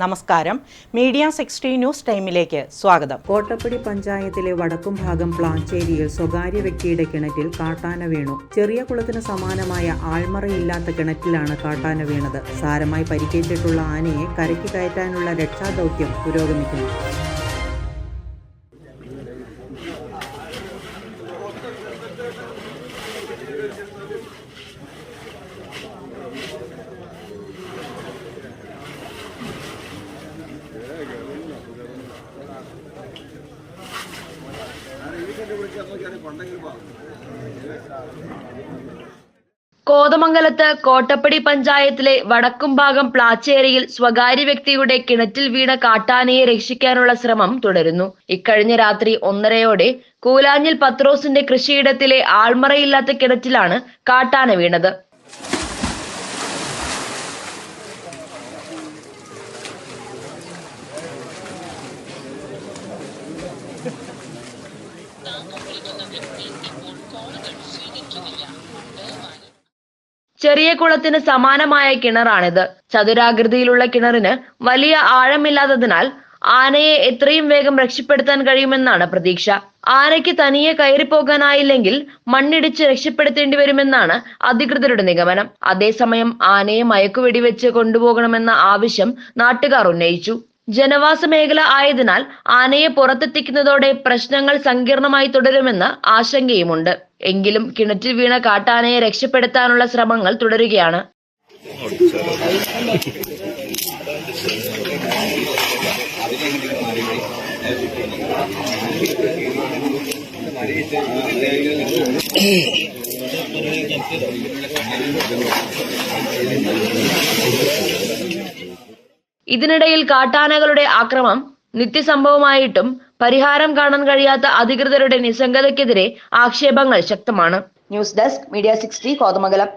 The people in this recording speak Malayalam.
നമസ്കാരം. മീഡിയ സിക്സ്റ്റി ന്യൂസ് ടൈമിലേക്ക് സ്വാഗതം. കോട്ടപ്പടി പഞ്ചായത്തിലെ വടക്കും ഭാഗം പ്ലാഞ്ചേരിയിൽ സ്വകാര്യ വ്യക്തിയുടെ കിണറ്റിൽ കാട്ടാന വീണു. ചെറിയ കുളത്തിന് സമാനമായ ആൾമറയില്ലാത്ത കിണറ്റിലാണ് കാട്ടാന വീണത്. സാരമായി പരിക്കേറ്റിട്ടുള്ള ആനയെ കരയ്ക്ക് കയറ്റാനുള്ള രക്ഷാദൗത്യം പുരോഗമിക്കുന്നു. കോതമംഗലത്ത് കോട്ടപ്പടി പഞ്ചായത്തിലെ വടക്കുംഭാഗം പ്ലാച്ചേരിയിൽ സ്വകാര്യ വ്യക്തിയുടെ കിണറ്റിൽ വീണ കാട്ടാനയെ രക്ഷിക്കാനുള്ള ശ്രമം തുടരുന്നു. ഇക്കഴിഞ്ഞ രാത്രി ഒന്നരയോടെ കൂലാഞ്ഞിൽ പത്രോസിന്റെ കൃഷിയിടത്തിലെ ആൾമറയില്ലാത്ത കിണറ്റിലാണ് കാട്ടാന വീണത്. ചെറിയ കുളത്തിന് സമാനമായ കിണറാണിത്. ചതുരാകൃതിയിലുള്ള കിണറിന് വലിയ ആഴമില്ലാത്തതിനാൽ ആനയെ എത്രയും വേഗം രക്ഷപ്പെടുത്താൻ കഴിയുമെന്നാണ് പ്രതീക്ഷ. ആനയ്ക്ക് തനിയെ കയറിപ്പോകാനായില്ലെങ്കിൽ മണ്ണിടിച്ച് രക്ഷപ്പെടുത്തേണ്ടി വരുമെന്നാണ് അധികൃതരുടെ നിഗമനം. അതേസമയം ആനയെ മയക്കുവെടിവെച്ച് കൊണ്ടുപോകണമെന്ന ആവശ്യം നാട്ടുകാർ ഉന്നയിച്ചു. ജനവാസ മേഖല ആയതിനാൽ ആനയെ പുറത്തെത്തിക്കുന്നതോടെ പ്രശ്നങ്ങൾ സങ്കീർണമായി തുടരുമെന്ന് ആശങ്കയുമുണ്ട്. എങ്കിലും കിണറ്റിൽ വീണ കാട്ടാനയെ രക്ഷപ്പെടുത്താനുള്ള ശ്രമങ്ങൾ തുടരുകയാണ്. ഇതിനിടയിൽ കാട്ടാനകളുടെ ആക്രമം നിത്യസംഭവമായിട്ടും പരിഹാരം കാണാൻ കഴിയാത്ത അധികൃതരുടെ നിസ്സംഗതയ്ക്കെതിരെ ആക്ഷേപങ്ങൾ ശക്തമാണ്. News desk media sixty Kothamangalam.